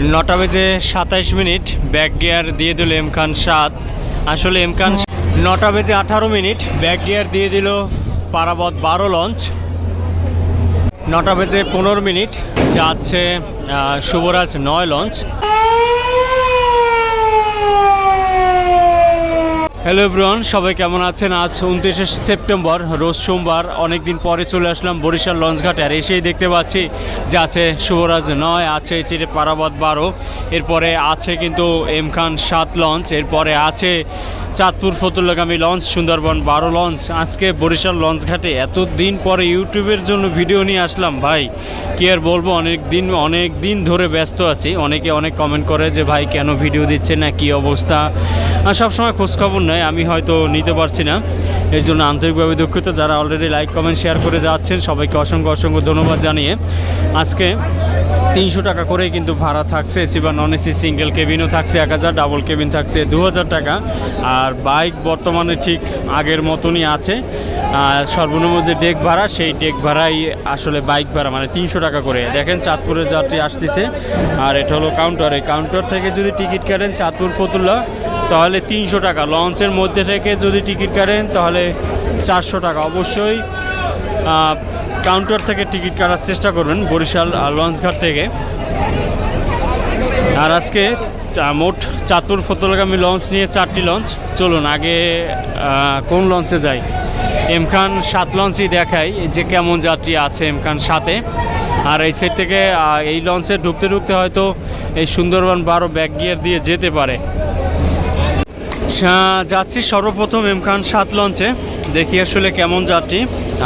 নটা বেজে সাতাইশ মিনিট। ব্যাক গিয়ার দিয়ে দিল এম খান সাত। আসলে এম খান নটা বেজে আঠারো মিনিট। ব্যাক গিয়ার দিয়ে দিল পারাবত বারো লঞ্চ। নটা বেজে পনেরো মিনিট। যাচ্ছে শুভরাজ নয় লঞ্চ। হ্যালো ব্রন সবাই কেমন আছেন? আজ উনত্রিশে সেপ্টেম্বর, রোজ সোমবার অনেক দিন পরে চলে আসলাম বরিশাল লঞ্চঘাটে। আর এসেই দেখতে পাচ্ছি যে আছে শুভরাজ নয়, আছে চিরে পারাবত বারো, এরপরে আছে কিন্তু এম খান সাত লঞ্চ, এরপরে আছে চাঁদপুর ফতুল্লাগামী লঞ্চ, সুন্দরবন বারো লঞ্চ। আজকে বরিশাল লঞ্চঘাটে এত দিন পরে ইউটিউবের জন্য ভিডিও নিয়ে আসলাম। ভাই, কি আর বলব অনেক দিন অনেক দিন ধরে ব্যস্ত আছি। অনেকে অনেক কমেন্ট করে যে, ভাই, কেন ভিডিও দিচ্ছে না? কি অবস্থা? সবসময় খোঁজখবর নেয় আমি হয়তো নিতে পারছি না। এর জন্য আন্তরিকভাবে দুঃখিত। যারা অলরেডি লাইক কমেন্ট শেয়ার করে যাচ্ছেন, সবাইকে অসংখ্য অসংখ্য ধন্যবাদ জানিয়ে আজকে তিনশো টাকা করে কিন্তু ভাড়া থাকছে। এসি বা নন এসি সিঙ্গেল কেবিনও থাকছে এক হাজার ডাবল কেবিন থাকছে দু হাজার টাকা। আর বাইক বর্তমানে ঠিক আগের মতনই আছে। আর সর্বনিম্ন যে ডেক ভাড়া, সেই ডেক ভাড়াই আসলে বাইক ভাড়া মানে তিনশো টাকা করে। দেখেন চাঁদপুরের যাত্রী আসতেছে। আর এটা হলো কাউন্টার এই কাউন্টার থেকে যদি টিকিট কাটেন চাঁদপুর ফতুল্লা তাহলে তিনশো টাকা। লঞ্চের মধ্যে থেকে যদি টিকিট কাটেন, তাহলে চারশো টাকা। অবশ্যই কাউন্টার থেকে টিকিট কাটার চেষ্টা করবেন বরিশাল লঞ্চঘাট থেকে। আর আজকে মোট চাতুর ফতলগামী লঞ্চ নিয়ে চারটি লঞ্চ। চলুন, আগে কোন লঞ্চে যাই? এম খান সাত লঞ্চই দেখাই যে কেমন যাত্রী আছে এম খান সাথে আর এই সাইড থেকে এই লঞ্চে ঢুকতে ঢুকতে হয়তো এই সুন্দরবন বারো ব্যাক গিয়ার দিয়ে যেতে পারে। যাচ্ছি সর্বপ্রথম এম খান সাত লঞ্চে। দেখি আসলে কেমন যাত্রী।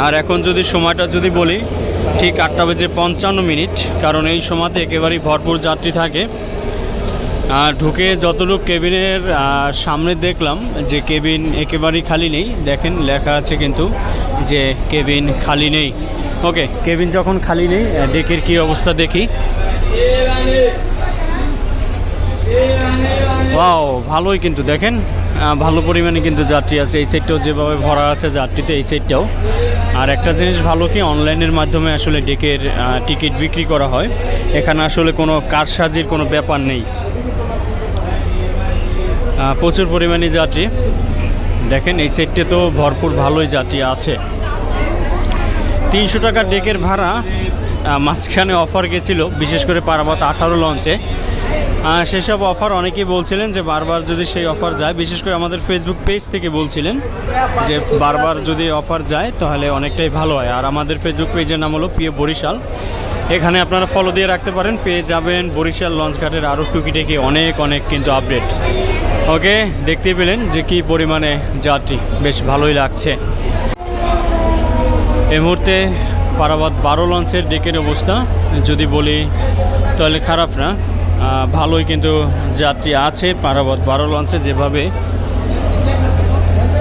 আর এখন যদি সময়টা যদি বলি, ঠিক আটটা বেজে পঞ্চান্ন মিনিট, কারণ এই সময়তে একেবারেই ভরপুর যাত্রী থাকে। আর ঢুকে যতটুকু কেবিনের সামনে দেখলাম যে কেবিন একেবারেই খালি নেই। দেখেন, লেখা আছে কিন্তু যে কেবিন খালি নেই। ওকে, কেবিন যখন খালি নেই ডেকের কী অবস্থা দেখি। ওয়াও ভালোই কিন্তু দেখেন। ভালো পরিমাণে কিন্তু যাত্রী আছে। এই সাইডটাও যেভাবে ভরা আছে যাত্রীতে, এই সাইডটাও আর একটা জিনিস ভালো কি অনলাইনের মাধ্যমে আসলে ডেকের টিকিট বিক্রি করা হয়। এখানে আসলে কোনো কারসাজির কোনো ব্যাপার নেই। প্রচুর পরিমাণে যাত্রী। দেখেন, এই সাইডটা তো ভরপুর ভালোই যাত্রী আছে। তিনশো টাকা ডেকের ভাড়া মাঝখানে অফার গেছিল, বিশেষ করে পারাবত আঠারো লঞ্চে সেসব অফার অনেকেই বলছিলেন যে বারবার যদি সেই অফার যায়, বিশেষ করে আমাদের ফেসবুক পেজ থেকে বলছিলেন যে বারবার যদি অফার যায়, তাহলে অনেকটাই ভালো হয়। আর আমাদের ফেসবুক পেজের নাম হলো প্রিয় বরিশাল। এখানে আপনারা ফলো দিয়ে রাখতে পারেন, পেয়ে যাবেন বরিশাল লঞ্চঘাটের আরও টুকিটাকি অনেক অনেক কিন্তু আপডেট ওকে দেখতে পেলেন যে কী পরিমাণে যাত্রী। বেশ ভালোই লাগছে। এই মুহূর্তে পারাবাদ বারো লঞ্চের ডেকের অবস্থা। যদি বলি, তাহলে খারাপ না। ভালোই কিন্তু যাত্রী আছে, পারাবত বারো লঞ্চে যেভাবে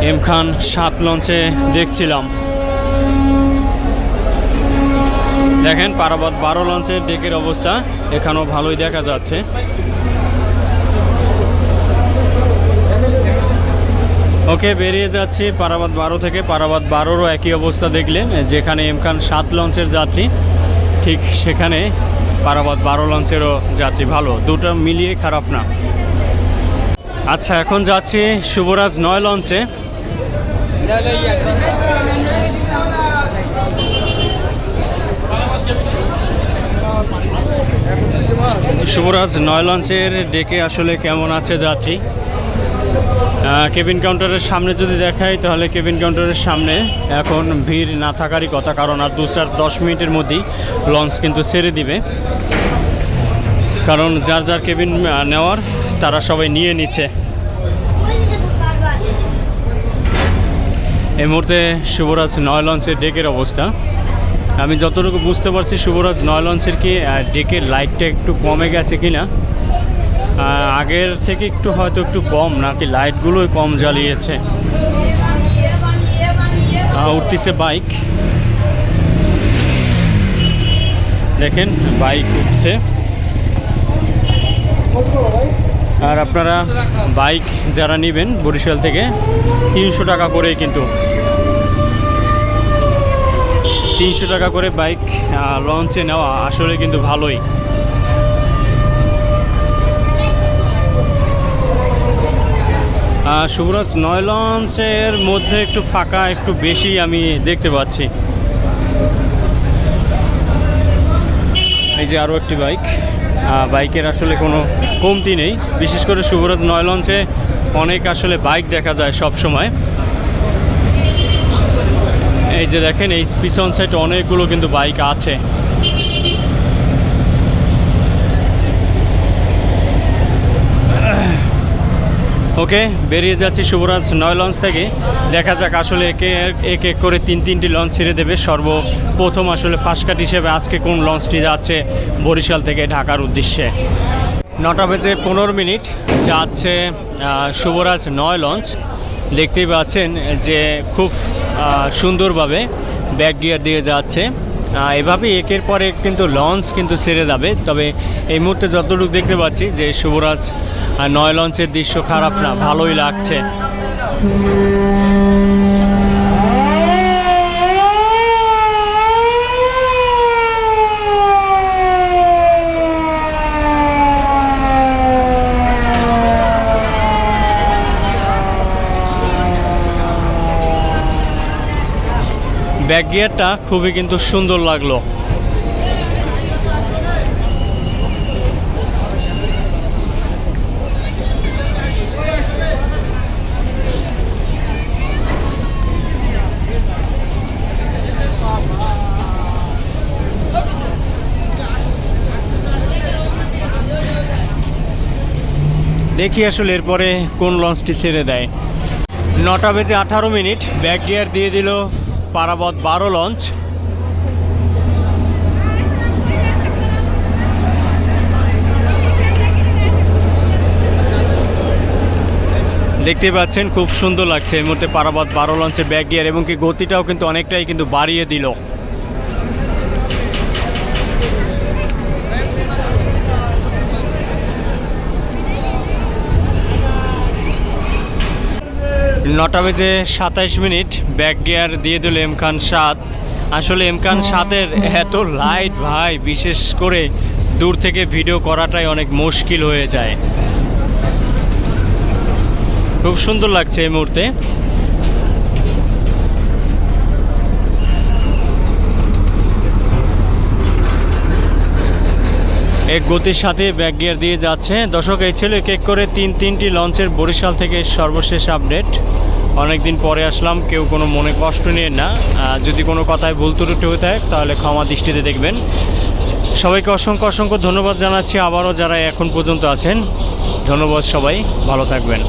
এম খান সাত লঞ্চে দেখছিলাম। দেখেন পারাবাদ বারো লঞ্চের ডেকের অবস্থা, এখানেও ভালোই দেখা যাচ্ছে। ওকে, বেরিয়ে যাচ্ছি পারাবাদ বারো থেকে। পারাবাদ বারোরও একই অবস্থা দেখলেন, যেখানে এম খান সাত লঞ্চের যাত্রী, ঠিক সেখানে পারাবাদ বারো লঞ্চেরও যাত্রী ভালো, দুটো মিলিয়ে খারাপ না। আচ্ছা এখন যাচ্ছি শুভরাজ নয় লঞ্চে। শুভরাজ নয় লঞ্চের ডেকে আসলে কেমন আছে যাত্রী? কেবিন কাউন্টারের সামনে যদি দেখাই, তাহলে কেবিন কাউন্টারের সামনে এখন ভিড় না থাকারই কথা, কারণ আর দু চার দশ মিনিটের মধ্যেই লঞ্চ কিন্তু ছেড়ে দিবে। কারণ যার যার কেবিন নেওয়ার, তারা সবাই নিয়ে নিচ্ছে। এই মুহূর্তে শুভরাজ নয় লঞ্চের ডেকের অবস্থা। আমি যতটুকু বুঝতে পারছি, শুভরাজ নয় লঞ্চের কি ডেকের লাইটটা একটু কমে গেছে কিনা। আগের থেকে একটু হয়তো একটু কম, নাকি লাইটগুলোই কম জ্বালিয়েছে। উঠতেছে বাইক দেখেন বাইক উঠছে। আর আপনারা বাইক যারা নেবেন বরিশাল থেকে, তিনশো টাকা করে কিন্তু। তিনশো টাকা করে বাইক লঞ্চে নেওয়া আসলে কিন্তু ভালোই। শুভরাজ নয় লঞ্চের মধ্যে একটু ফাঁকা, একটু বেশি আমি দেখতে পাচ্ছি। এই যে আরও একটি বাইক। বাইকের আসলে কোনো কমতি নেই। বিশেষ করে শুভরাজ নয় লঞ্চে অনেক আসলে বাইক দেখা যায় সব সময় এই যে দেখেন, এই পিছন সাইডে অনেকগুলো কিন্তু বাইক আছে। ওকে বেরিয়ে যাচ্ছি শুভরাজ নয় লঞ্চ থেকে। দেখা যাক আসলে একে এক এক করে তিন তিনটি লঞ্চ ছেড়ে দেবে। সর্বপ্রথম আসলে ফার্স্টকাট হিসেবে আজকে কোন লঞ্চটি যাচ্ছে বরিশাল থেকে ঢাকার উদ্দেশ্যে। নটা বেজে পনেরো মিনিট যাচ্ছে শুভরাজ নয় লঞ্চ দেখতেই পাচ্ছেন যে খুব সুন্দরভাবে ব্যাক গিয়ার দিয়ে যাচ্ছে। আহ, এভাবে একের পর এক কিন্তু লঞ্চ কিন্তু ছেড়ে যাবে। তবে এই মুহূর্তে যতটুকু দেখতে পাচ্ছি যে শুভরাজ আহ, নয় লঞ্চের দৃশ্য খারাপ না ভালোই লাগছে। ব্যাক গিয়ারটা খুবই কিন্তু সুন্দর লাগল। দেখি আসলে এরপরে কোন লঞ্চটি ছেড়ে দেয়। নটা বেজে আঠারো মিনিট, ব্যাক গিয়ার দিয়ে দিল পারাবত বারো লঞ্চ। দেখতে পাচ্ছেন, খুব সুন্দর লাগছে এই মুহূর্তে পারাবত বারো লঞ্চের ব্যাক গিয়ার এবং কি গতিটাও কিন্তু অনেকটাই কিন্তু বাড়িয়ে দিল। নটা বেজে সাতাইশ মিনিট। ব্যাক গিয়ার দিয়ে দিল এম খান সাত। আসলে এম খান সাতের এত লাইট ভাই বিশেষ করে দূর থেকে ভিডিও করাটাই অনেক মুশকিল হয়ে যায়। খুব সুন্দর লাগছে এই মুহূর্তে। এক গতির সাথে ব্যাক গিয়ার দিয়ে যাচ্ছে। দর্শক, এই ছিল কেক করে তিন তিনটি লঞ্চের বরিশাল থেকে সর্বশেষ আপডেট। অনেকদিন পরে আসলাম, কেউ কোনো মনে কষ্ট নিয়ে না। যদি কোনো কথায় ভুল ত্রুটি হয়ে থাকে, তাহলে ক্ষমা দৃষ্টিতে দেখবেন। সবাইকে অসংখ্য অসংখ্য ধন্যবাদ জানাচ্ছি। আবারও যারা এখন পর্যন্ত আছেন, ধন্যবাদ সবাই। ভালো থাকবেন।